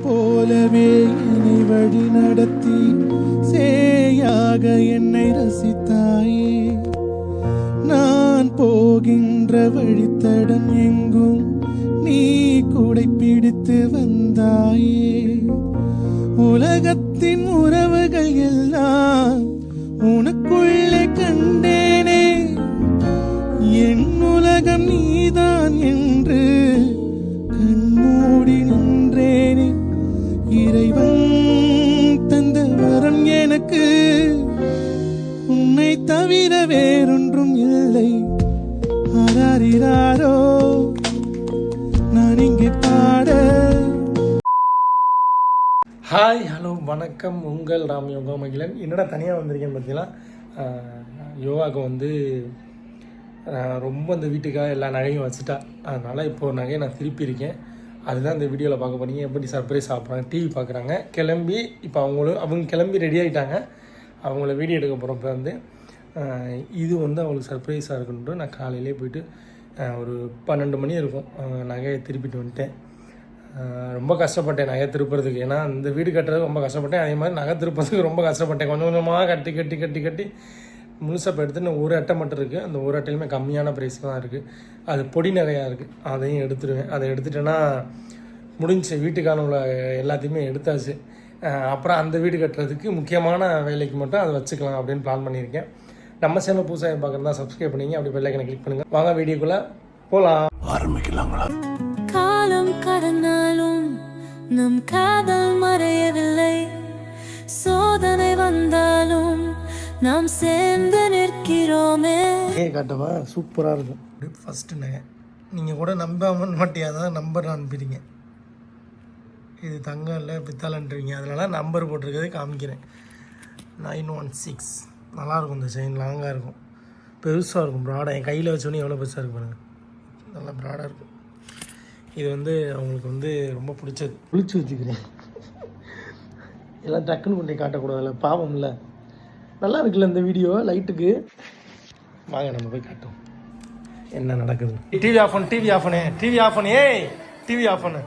போலவே என்னை வழி நடத்தி சேயாக என்னை ரசித்தாயே. நான் போகின்ற வழித்தடம் எங்கும் நீ கூடை பிடித்து வந்தாயே. ஹாய் ஹலோ வணக்கம். உங்கள் ராம் யோகா மகிழன். என்னடா தனியாக வந்திருக்கேன்னு பார்த்தீங்கன்னா யோகாவுக்கு வந்து ரொம்ப இந்த வீட்டுக்காக எல்லா நகையும் வச்சுட்டா. அதனால் இப்போ ஒரு நகையை நான் திருப்பி இருக்கேன் அதுதான் இந்த வீடியோவில் பார்க்க போனீங்க எப்படி சர்ப்ரைஸ் சாப்பிட்றாங்க டிவி பார்க்குறாங்க. கிளம்பி இப்போ அவங்களும் அவங்க கிளம்பி ரெடி ஆகிட்டாங்க அவங்கள வீடியோ எடுக்க போகிறப்ப வந்து. இது வந்து அவங்களுக்கு சர்ப்ரைஸாக இருக்குன்ட்டு நான் காலையிலே போயிட்டு ஒரு பன்னெண்டு மணி இருக்கும். நகையை திருப்பிட்டு வந்துட்டேன். ரொம்ப கஷ்டப்பட்டேன் நகை திருப்புறதுக்கு. ஏன்னா இந்த வீடு கட்டுறதுக்கு ரொம்ப கஷ்டப்பட்டேன். அதே மாதிரி நகை திருப்புறதுக்கு ரொம்ப கஷ்டப்பட்டேன். கொஞ்சம் கொஞ்சமாக கட்டி கட்டி கட்டி கட்டி முழுசாக இப்போ ஒரு அட்டை மட்டும் இருக்குது அந்த ஒரு அட்டையிலுமே கம்மியான ப்ரைஸ் தான் இருக்குது அது பொடி நகையாக இருக்குது அதையும் எடுத்துடுவேன் அதை எடுத்துட்டேன்னா முடிஞ்சு. வீட்டுக்கான உள்ள எல்லாத்தையுமே எடுத்தாச்சு. அப்புறம் அந்த வீடு கட்டுறதுக்கு முக்கியமான வேலைக்கு மட்டும் அதை வச்சுக்கலாம் அப்படின்னு பிளான் பண்ணியிருக்கேன். நம்ம சேனல் புதுசாக பார்க்குறதா சப்ஸ்கிரைப் பண்ணிங்க. அப்படி பெல்லைக்கனை கிளிக் பண்ணுங்கள் வாங்க வீடியோக்குள்ளே போகலாம் காலம் கடந்த நம் காதல் மறையவில்லை. சோதனை வந்தாலும் நாம் சேர்ந்து நிற்கிறோமே. நகையை காட்டவா? சூப்பராக இருக்கும். அப்படியே ஃபஸ்ட்டு நகை நீங்கள் கூட நம்பாமல் மாட்டியாக தான் நம்பர் அனுப்பிடுங்க. இது தங்கம் இல்லை பித்தாலன்றீங்க அதனால நம்பர் போட்டிருக்கிறது காமிக்கிறேன். Nine one six. நல்லாயிருக்கும் இந்த செயின் லாங்காக இருக்கும். பெருசாக இருக்கும் ப்ராடாக என் கையில் வச்சோன்னே எவ்வளோ பெருசாக இருக்கு பாருங்க. நல்லா ப்ராடாக இருக்கும். இது வந்து அவங்களுக்கு வந்து ரொம்ப பிடிச்சது. பிடிச்சி வச்சுக்கிறேன். எல்லாம் டக்குன்னு கொண்டு காட்டக்கூடாதுல்ல பாவம் இல்லை நல்லா இருக்குல்ல இந்த வீடியோ லைட்டுக்கு வாங்க நம்ம போய் காட்டுவோம். என்ன நடக்குது? டிவி ஆஃப் பண்ணு டிவி ஆஃப் பண்ணு. டிவி ஆஃப் பண்ணு ஏய் டிவி ஆஃப் பண்ணு.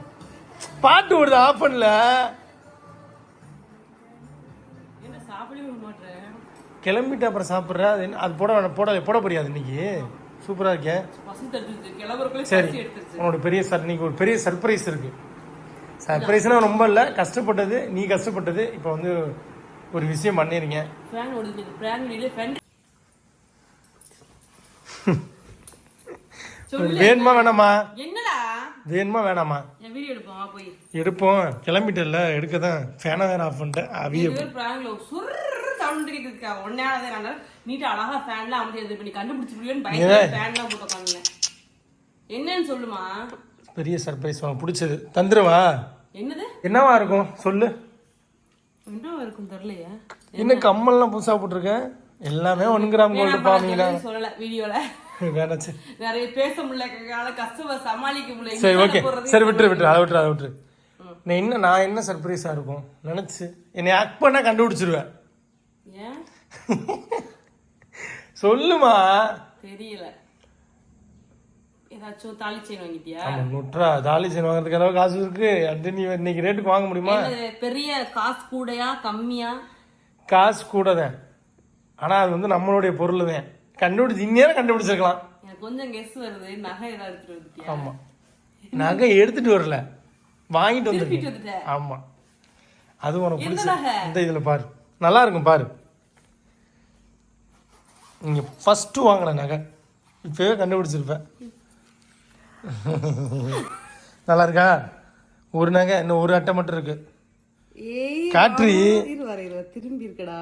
பாட்டு ஓடுது ஆஃப் பண்ணல. கிளம்பிட்டு அப்புறம் சாப்பிட்ற அது என்ன அது போட வேணாம் போட போட முடியாது இன்னைக்கு? சூப்பராக இருக்கே. சரி. உன்னோட பெரிய சர் இன்னைக்கு ஒரு பெரிய சர்ப்ரைஸ் இருக்கு. சர்ப்ரைஸ்னா ரொம்ப இல்லை கஷ்டப்பட்டது நீ கஷ்டப்பட்டது. இப்போ வந்து ஒரு விஷயம் பண்ணிருங்க. வேணுமா வேணாமா? வேணுமா வேணாமா? எடுப்போம் கிளம்பிட்டல எடுக்க தான் ஃபேனை வேற ஆஃப் பண்ணிட்டேன். அவிய சவுண்ட் கேக்குதுக்கா. ஒன்னால நல்லா நீட்டா அழகா ஃபேன்லாம் அமைச்சு இது பண்ணி கண்டுபிடிச்சு முடியும்னு பயந்து ஃபேன்லாம் போட்டு என்னன்னு சொல்லுமா? பெரிய சர்ப்ரைஸ் உனக்கு பிடிச்சது. தந்துருவா? என்னது? என்னவா இருக்கும்? சொல்லு. என்ன இருக்கும் தெரியலையா. இன்னும் கம்மல்லாம் புதுசாக போட்டிருக்க? எல்லாமே ஒன் கிராம் கோல்டு பாமீங்களா சொல்லல வீடியோல. நிறைய பேச முடியல கஷ்டமா சமாளிக்க முடியல. சரி ஓகே சரி விட்டுரு விட்டுரு அதை விட்டுரு அதை விட்டுரு. நான் என்ன நான் என்ன சர்ப்ரைஸாக இருக்கும்? நினச்சி. என்னை ஆக்ட் பண்ணா கண்டுபிடிச்சிருவேன். சொல்லுமா. தெரியல. ஏதாச்சும் தாலி செயின் வாங்கிட்டியா? நுட்ரா தாலி செயின் வாங்குறதுக்கு அளவு காசு இருக்கு. அது நீ இன்னைக்கு ரேட்டுக்கு வாங்க முடியுமா? பெரிய காசு கூடயா கம்மியா? காசு கூட தான். ஆனால் அது வந்து நம்மளுடைய பொருள் தான். கண்டுபிடிச்சு இந்நேரம் கண்டுபிடிச்சிருக்கலாம். எனக்கு கொஞ்சம் கெஸ் வருது. நகை ஏதாவது எடுத்துட்டு வந்துட்டியா? ஆமாம் நகை எடுத்துட்டு வரல. வாங்கிட்டு வந்துருக்கேன். ஆமாம் அது உனக்கு பிடிச்ச? இந்த இதில் பாரு. நல்லா இருக்கும் பாரு. நீங்கள் ஃபஸ்ட்டு வாங்கின நகை. இப்போவே கண்டுபிடிச்சிருப்பேன் நல்லா இருக்கா ஒரு நகை இன்னும் ஒரு அட்டை மட்டும் இருக்கு. காற்று திரும்பி இருக்கடா.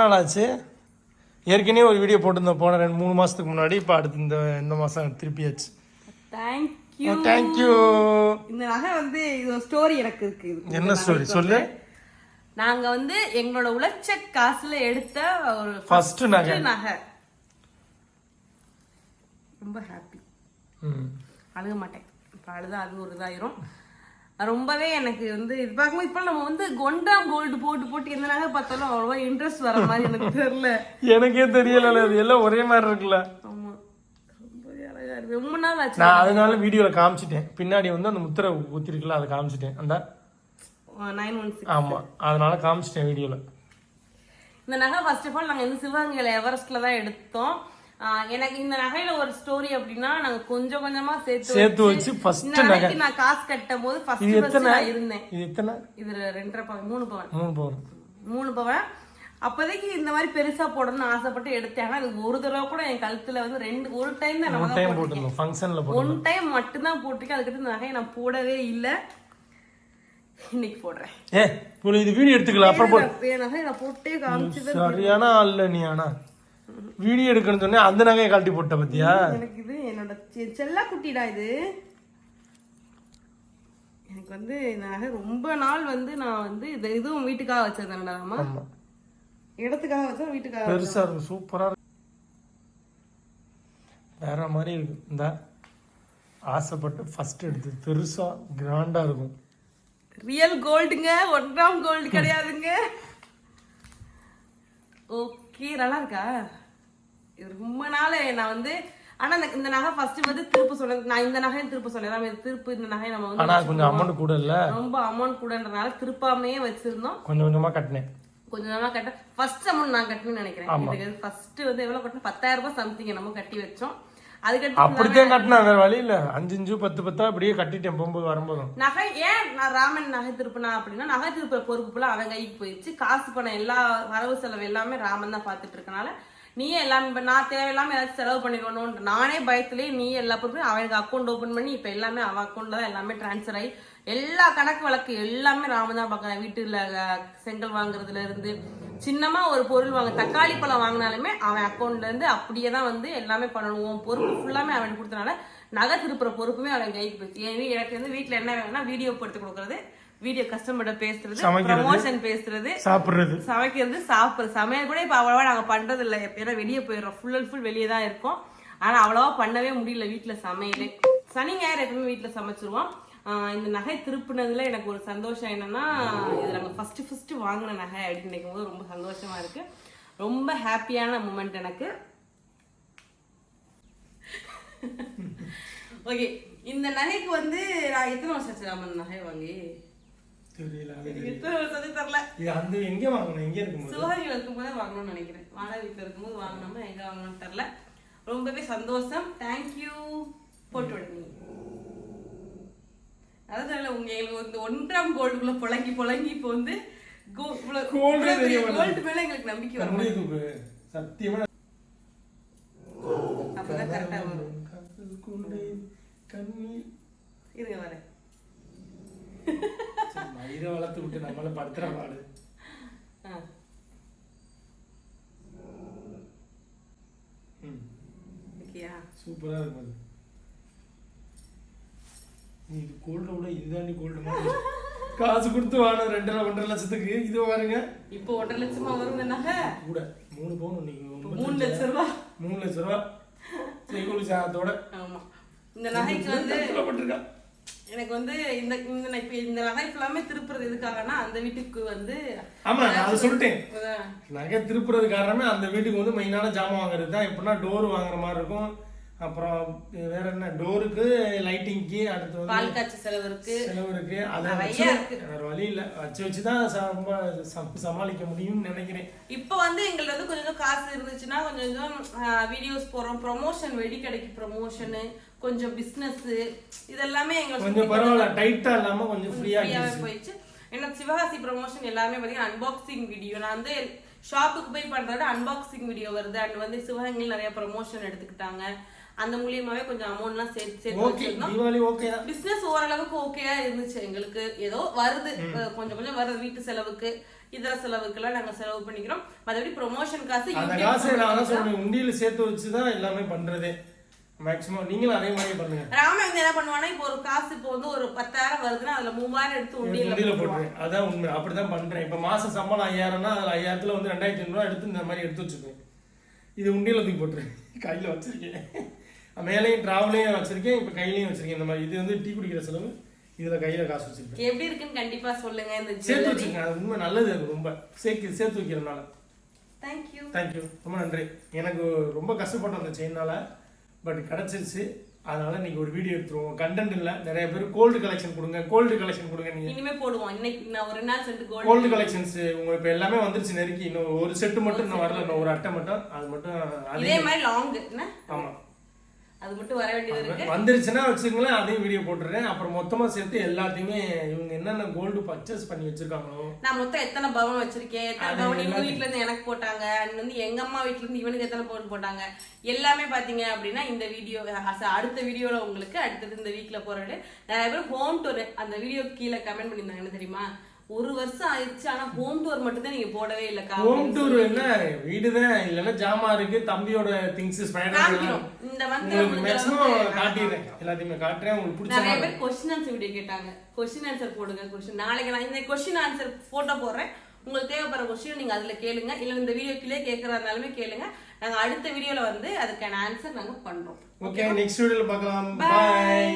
நாள் ஆச்சு? ஏற்கனவே ஒரு வீடியோ போட்டிருந்தோம் போன ரெண்டு மூணு மாதத்துக்கு முன்னாடி. இப்போ அடுத்து இந்த இந்த மாதம் திருப்பியாச்சு தேங்க்யூ தேங்க்யூ இந்த நகை வந்து இது ஸ்டோரி எனக்கு இருக்கு. என்ன ஸ்டோரி சொல்லு. நாங்க வந்து எங்களோட உழைச்ச காசுல எடுத்த ஒரு ஃபர்ஸ்ட் நகை. நகை. ரொம்ப ஹாப்பி. அழுக மாட்டேன். இப்போ அழுதா அது ஒரு இதாயிரும். ரொம்பவே எனக்கு வந்து இது பார்க்கும்போது இப்போ நம்ம வந்து ஒன்றாம் கோல்டு போட்டு போட்டு எந்த நகை பார்த்தாலும் அவ்வளோவா இன்ட்ரெஸ்ட் வர மாதிரி எனக்கு தெரியல. எனக்கே தெரியல அது எல்லாம் ஒரே மாதிரி இருக்குல்ல. ஆமா. ரொம்பவே அழகா இருக்கு. ரொம்ப நாள் ஆச்சு. நான் அதனால வீடியோவில் காமிச்சிட்டேன். பின்னாடி வந்து அந்த முத்திரை ஊத்திருக்குல்ல அதை காமிச்சிட்டேன். அந்த நைன் ஒன் சிக்ஸ் ஆமாம் அதனால காமிச்சிட்டேன் வீடியோவில் இந்த நகை ஃபர்ஸ்ட் ஆஃப் ஆல் நாங்கள் வந்து சிவகங்கையில் எவரெஸ்ட்ல தான் எடுத்தோம். எனக்கு இந்த நகையில ஒரு ஸ்டோரி அப்படின்னா நாங்க கொஞ்சம் கொஞ்சமா சேர்த்து சேர்த்து வச்சு இந்த நகைக்கு நான் காசு கட்டும் போது ஃபர்ஸ்ட் எத்தனை? நான் இருந்தேன். இது எத்தனை? இது ரெண்டரை பவன் மூணு பவன். மூணு பவுன். மூணு பவன். அப்போதைக்கு இந்த மாதிரி பெருசா போடணும்னு ஆசைப்பட்டு எடுத்தேன். ஆனா இது ஒரு தடவை கூட என் கழுத்துல வந்து ரெண்டு ஒரு டைம் தான் ஒன் டைம் போட்டிருந்தோம். ஃபங்க்ஷனில் போட்டு ஒன் டைம் மட்டும்தான் போட்டிருக்கேன். அதுக்கடுத்து இந்த நகையை நான் போடவே இல்லை. இன்னைக்கு போடுறேன். ஏ இப்போ இது வீடியோ எடுத்துக்கலாம் அப்புறம் போட்டே சரியான ஆள்ல நீ ஆனா. வீடியோ எடுக்கணும்னு சொன்னே அந்த நகையை கழட்டி போட்ட பத்தியா? எனக்கு இது என்னோட செல்ல குட்டிடா இது. எனக்கு வந்து இந்த நகை ரொம்ப நாள் வந்து நான் வந்து இது இதுவும் வீட்டுக்காக வச்சிருந்தேன்டா ஆமா. இடத்துக்காக வச்சா வீட்டுக்காக பெருசா இருக்கும் சூப்பரா இருக்கும் வேற மாதிரி இருக்கு. இந்த ஆசைப்பட்டு ஃபர்ஸ்ட் எடுத்து பெருசா கிராண்டா இருக்கும். ரியல் கோல்டுங்க ஒன்றாம் கோல்டு கிடையாதுங்க. ஓகே நல்லா இருக்கா இது ரொம்ப நாள் நான் வந்து ஆனா இந்த- நகை ஃபர்ஸ்ட் வந்து திருப்ப சொன்னது நான் இந்த நகையும் திருப்ப சொன்னேன். நம்ம திருப்பு இந்த நகையை நம்ம வந்து கொஞ்சம் அமௌண்ட் கூட இல்ல. ரொம்ப அமௌண்ட் கூடன்றனால திருப்பாமையே வச்சிருந்தோம். கொஞ்சம் கொஞ்சமா கட்டினேன். கொஞ்ச நாளா கட்ட ஃபர்ஸ்ட் அமௌண்ட் நான் கட்டணும்னு நினைக்கிறேன். இதுக்கு ஃபர்ஸ்ட் வந்து எவ்வளவு கட்டணும்? பத்தாயிரம் ரூபாய் சம்திங் நம்ம கட்டி வச்சோம். அப்படித்தான் கட்டினா வேற வழி இல்ல அஞ்சு பத்து பத்தா அப்படியே கட்டிட்டேன். போகும்போது வரும்போதும். நகை ஏன் நான் ராமன் நகை திருப்பினா அப்படின்னா நகை திருப்புற பொறுப்பு ஃபுல்லா அவன் கைக்கு போயிடுச்சு காசு பணம் எல்லா வரவு செலவு எல்லாமே ராமன் தான் பார்த்துட்டு இருக்கனால நீயே எல்லாமே இப்ப நான் தேவையில்லாம ஏதாச்சும் செலவு பண்ணிக்கணும்னு நானே பயத்திலேயே நீ எல்லா பொறுப்பையும் அவனுக்கு அக்கௌண்ட் ஓபன் பண்ணி இப்ப எல்லாமே அவன் அக்கௌண்ட்ல தான் எல்லாமே டிரான்ஸ்ஃபர் ஆகி எல்லா கணக்கு வழக்கு எல்லாமே ராமன் தான் பார்க்கறேன் வீட்டுல செங்கல் வாங்குறதுல இருந்து சின்னமா ஒரு பொருள் வாங்க தக்காளி பழம் வாங்கினாலுமே அவன் அக்கௌண்ட்ல இருந்து அப்படியே தான் வந்து எல்லாமே பண்ணணும். பொறுப்பு ஃபுல்லாமே அவன் கொடுத்தனால நகை திருப்புற பொறுப்புமே அவன் கைக்கு போயிடுச்சு. ஏன் எனக்கு வந்து வீட்ல என்ன வேணும்னா வீடியோ போட்டு கொடுக்கறது வீடியோ கஸ்டமர்கிட்ட பேசுறது. ப்ரமோஷன் பேசுறது சாப்பிடுறது. சமைக்கிறது சாப்பிடுறது சமையல் கூட இப்ப அவ்வளவா நாங்க பண்றது இல்ல. ஏன்னா வெளியே போயிடுறோம். ஃபுல் அண்ட் ஃபுல் வெளியே தான் இருக்கோம். ஆனா அவ்வளவா பண்ணவே முடியல வீட்ல சமையலே. சனி ஞாயிறு எப்பவுமே வீட்ல சமைச்சிருவோம். இந்த நகை திருப்பினதுல எனக்கு ஒரு சந்தோஷம் என்னன்னா இது நாங்க ஃபர்ஸ்ட் ஃபர்ஸ்ட் வாங்கின நகை அப்படின்னு நினைக்கும் போது ரொம்ப சந்தோஷமா இருக்கு. ரொம்ப ஹாப்பியான மூமெண்ட் எனக்கு. ஓகே இந்த நகைக்கு வந்து நான் எத்தனை வருஷம் ஆச்சு ராமன் நகை வாங்கி? தெரியல தெரியல. எங்க இருக்கும்போது? வாங்கணும்னு நினைக்கிறேன். வாடகை வீட்டில் இருக்கும்போது வாங்கினோமா எங்க வாங்கணும்னு தெரில ரொம்பவே சந்தோஷம். தேங்க்யூ போட்டு விடுங்க அதான் உங்க எங்களுக்கு வந்து ஒன்றாம் கோல்டுக்குள்ள புழங்கி புழங்கி இப்போ வந்து. கோல்டு மேல எங்களுக்கு நம்பிக்கை வரும். சத்தியமா? அப்பதான் கரெக்டா வரும். இருங்க வரேன் மயிரை வளர்த்து விட்டு நம்மள படுத்துற பாடு. சூப்பரா இருக்கும் இது கோல்ட விட இதுதாண்டி கோல்டு மாதிரி காசு கொடுத்து வாங்கின ரெண்டரை ஒன்றரை லட்சத்துக்கு இது பாருங்க. இப்போ ஒன்றரை லட்சமா நகை? கூட மூணு பவுன் நீங்க மூணு லட்சம். ரூபாய் மூணு லட்ச ரூபா. செய்கூலி சாதத்தோட. ஆமா. இந்த நகைக்கு வந்து எனக்கு வந்து இந்த இந்த இப்ப இந்த நகை ஃபுல்லாமே திருப்புறது எதுக்காகனா அந்த வீட்டுக்கு வந்து ஆமா நான் அதை சொல்லிட்டேன். நகை திருப்புறது காரணமே அந்த வீட்டுக்கு வந்து மெயினான ஜாமான் வாங்குறது தான் எப்படின்னா டோர் வாங்குற மாதிரி இருக்கும். அப்புறம் வேற என்ன? டோருக்கு லைட்டிங்க்கு அடுத்து பால் காய்ச்சி செலவு இருக்கு. செலவு இருக்கு. அதை வச்சு. வேற வழி இல்ல. வச்சு வச்சு தான் சமாளிக்க முடியும்னு நினைக்கிறேன். இப்போ வந்து எங்களுக்கு வந்து கொஞ்சம் காசு இருந்துச்சுன்னா கொஞ்சம் கொஞ்சம் வீடியோஸ் போடுறோம். ப்ரொமோஷன் வெடி கடைக்கு ப்ரொமோஷனு கொஞ்சம் பிசினஸ் இதெல்லாமே எங்களுக்கு கொஞ்சம் பரவாயில்ல. டைட்டா இல்லாம கொஞ்சம் ஃப்ரீயா போயிடுச்சு. ஏன்னா சிவகாசி ப்ரமோஷன் எல்லாமே பார்த்தீங்கன்னா அன்பாக்சிங் வீடியோ நான் வந்து ஷாப்புக்கு போய் பண்றத அன்பாக்சிங் வீடியோ வருது. அண்ட் வந்து சிவகங்கையில் நிறைய ப்ரமோஷன் எடுத்துக்கிட்டாங்க. அந்த மூலியமாவே கொஞ்சம் அமௌண்ட்லாம் சேர்த்து சேர்த்து வச்சிருந்தோம். தீபாவளி ஓகே பிசினஸ் ஓரளவுக்கு ஓகேயா இருந்துச்சு எங்களுக்கு. ஏதோ வருது. கொஞ்சம் கொஞ்சம் வருது. வீட்டு செலவுக்கு இதர செலவுக்கெல்லாம் நாங்க செலவு பண்ணிக்கிறோம். மற்றபடி ப்ரொமோஷன் காசு அந்த காசை நான் தான் சொல்றேன். உண்டியில சேர்த்து வச்சு தான் எல்லாமே பண்றதே. மேக்ஸிமம் நீங்களும் அதே மாதிரி பண்ணுங்க. வந்து என்ன பண்ணுவானா இப்போ ஒரு காசு இப்போ வந்து ஒரு பத்தாயிரம் வருதுன்னா அதுல மூவாயிரம் எடுத்து உண்டியல்ல உண்டியில போட்டுருவான். அதான் உண்மை. அப்படிதான் பண்றேன். இப்ப மாசம் சம்பளம் ஐயாயிரம்னா அதுல ஐயாயிரத்துல வந்து ரெண்டாயிரத்தி ஐநூறு எடுத்து இந்த மாதிரி எடுத்து வச்சுப்பேன் இது உண்டியில தூக்கி போட்டுருவேன். கையில வச்சிருக்கேன். மேலேயும் டிராவலையும் வச்சிருக்கேன் இப்ப கையிலயும் வச்சிருக்கேன். இந்த மாதிரி இது வந்து டீ குடிக்கிற செலவு. இதுல கையில காசு வச்சிருக்கேன் எப்படி இருக்குன்னு கண்டிப்பா சொல்லுங்க இந்த சேர்த்து வச்சிருக்கேன். அது உண்மை நல்லது அது ரொம்ப. சேர்த்து சேர்த்து வைக்கிறதுனால. தேங்க்யூ தேங்க்யூ ரொம்ப நன்றி. எனக்கு ரொம்ப கஷ்டப்பட்டேன் அந்த செயினால பட் கிடைச்சிருச்சு. அதனால இன்னைக்கு ஒரு வீடியோ எடுத்துருவோம். கண்டென்ட் இல்ல. நிறைய பேர் கோல்டு கலெக்ஷன் கொடுங்க. கோல்டு கலெக்ஷன் கொடுங்க நீங்க. இனிமே போடுவோம். இன்னைக்கு நான் ஒரு நாள் சென்று கோல்டு கோல்டு கலெக்ஷன்ஸ் உங்க இப்ப எல்லாமே வந்துருச்சு நெருக்கி. இன்னும் ஒரு செட்டு மட்டும் இன்னும் வரல. இன்னும் ஒரு அட்டை மட்டும். அது மட்டும் இதே அது மாதிரி லாங் ஆமா. அது மட்டும் வர வேண்டியது இருக்கு. வந்துருச்சுன்னா வச்சுக்கங்களேன் அதையும் வீடியோ போட்டுறேன். அப்புறம் மொத்தமா சேர்த்து எல்லாத்தையுமே இவங்க என்னென்ன கோல்டு பர்ச்சேஸ் பண்ணி வச்சிருக்காங்களோ நான் மொத்தம் எத்தனை பவன் வச்சிருக்கேன் எத்தனை பவன் இவங்க. வீட்ல இருந்து எனக்கு போட்டாங்க and வந்து எங்க அம்மா வீட்ல இருந்து இவனுக்கு எத்தனை பவன் போட்டாங்க எல்லாமே பாத்தீங்க அப்படின்னா இந்த வீடியோ அடுத்த வீடியோல உங்களுக்கு அடுத்தது இந்த வீக்ல போறது நிறைய பேர் ஹோம் டூர் அந்த வீடியோ கீழே கமெண்ட் பண்ணியிருந்தாங்க என்ன தெரியுமா? ஒரு வருஷம் ஆயிடுச்சு ஆனா ஹோம் டூர் மட்டும் தான் நீங்க போடவே இல்லக்கா ஹோம் டூர். என்ன? வீடுதான் இல்லைன்னா ஜாமா இருக்கு தம்பியோட திங்ஸ் ஸ்பைடர். இந்த வந்து மேக்ஸிமம் வந்து காட்டிடுறேன். எல்லாத்தையுமே காட்டுறேன் உங்களுக்கு பிடிச்ச நிறைய பேர் கொஸ்டின் ஆன்சர் வீடியோ கேட்டாங்க. கொஸ்டின் ஆன்சர் போடுங்க கொஸ்டின் நாளைக்கு நான் இந்த கொஸ்டின் ஆன்சர் போட்டோ போடுறேன். உங்களுக்கு தேவைப்படுற கொஸ்டின் நீங்க அதுல கேளுங்க. இல்ல இந்த வீடியோ கீழே கேட்கறதா இருந்தாலுமே கேளுங்க. நாங்க அடுத்த வீடியோல வந்து அதுக்கான ஆன்சர் நாங்க பண்றோம். ஓகே நெக்ஸ்ட் வீடியோல பார்க்கலாம். பாய்